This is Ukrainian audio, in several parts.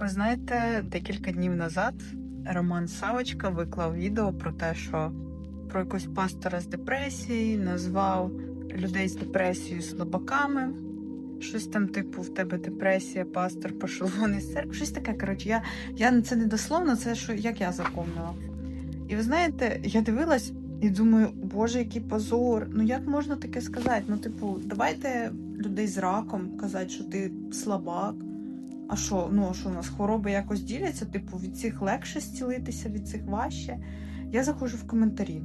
Ви знаєте, декілька днів назад Роман Савочка виклав відео про те, що про якогось пастора з депресії назвав людей з депресією слабаками. Щось там, типу, в тебе депресія, пастор пішов вон із церкви. Щось таке. Коротше, я, я це не дословно, це що як я запомнила. І ви знаєте, я дивилась і думаю, боже, який позор. Ну як можна таке сказати? Ну, типу, давайте людей з раком казати, що ти слабак. А що, ну а що у нас хвороби якось діляться? Типу, від цих легше зцілитися, від цих важче. Я заходжу в коментарі.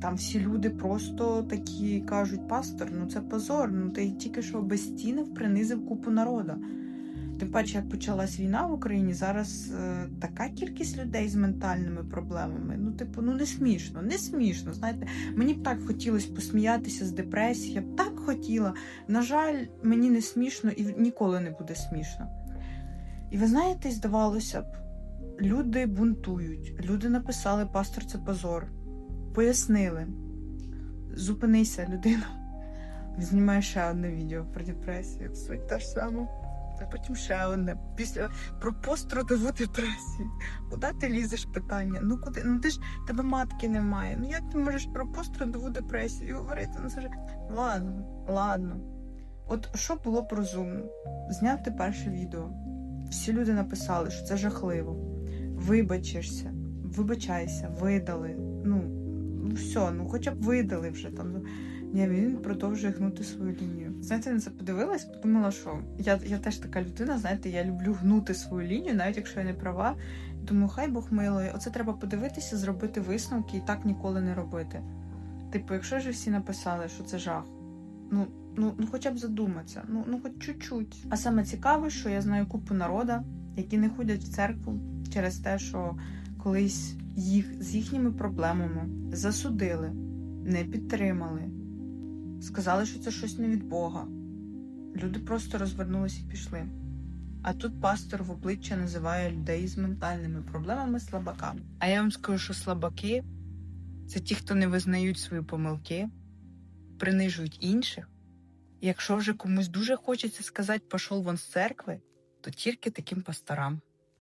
Там всі люди просто такі кажуть, пастор, ну це позор, ну ти тільки що безцінив, принизив купу народу. Тим паче, як почалась війна в Україні, зараз е, така кількість людей з ментальними проблемами. Ну, типу, ну не смішно, не смішно. Знаєте, мені б так хотілося посміятися з депресії, я б так хотіла. На жаль, мені не смішно і ніколи не буде смішно. І ви знаєте, здавалося б, люди бунтують, люди написали пастор, це позор, пояснили. Зупинися, людина. Знімає ще одне відео про депресію. Суть та ж сама. А потім ще одне. Після про пострадову депресію. Куди ти лізеш питання? Ну куди? Ну ти ж тебе матки немає. Ну як ти можеш про пострадову депресію говорити? Ну це ж ладно, ладно. От що було б розумно? Зняти перше відео. Всі люди написали, що це жахливо. Вибачишся, вибачайся, видали. Ну, ну все, ну хоча б видали вже там. Ні, він продовжує гнути свою лінію. Знаєте, на це подивилась, подумала, що я, я теж така людина, знаєте, я люблю гнути свою лінію, навіть якщо я не права. Думаю, хай Бог милує. Оце треба подивитися, зробити висновки і так ніколи не робити. Типу, якщо ж всі написали, що це жах, ну, ну, ну хоча б задуматися, ну, ну хоч чуть-чуть. А саме цікаве, що я знаю купу народа, які не ходять в церкву через те, що колись їх з їхніми проблемами засудили, не підтримали, сказали, що це щось не від Бога. Люди просто розвернулися і пішли. А тут пастор в обличчя називає людей з ментальними проблемами слабаками. А я вам скажу, що слабаки це ті, хто не визнають свої помилки, принижують інших. Якщо вже комусь дуже хочеться сказати, пішов вон з церкви, то тільки таким пасторам.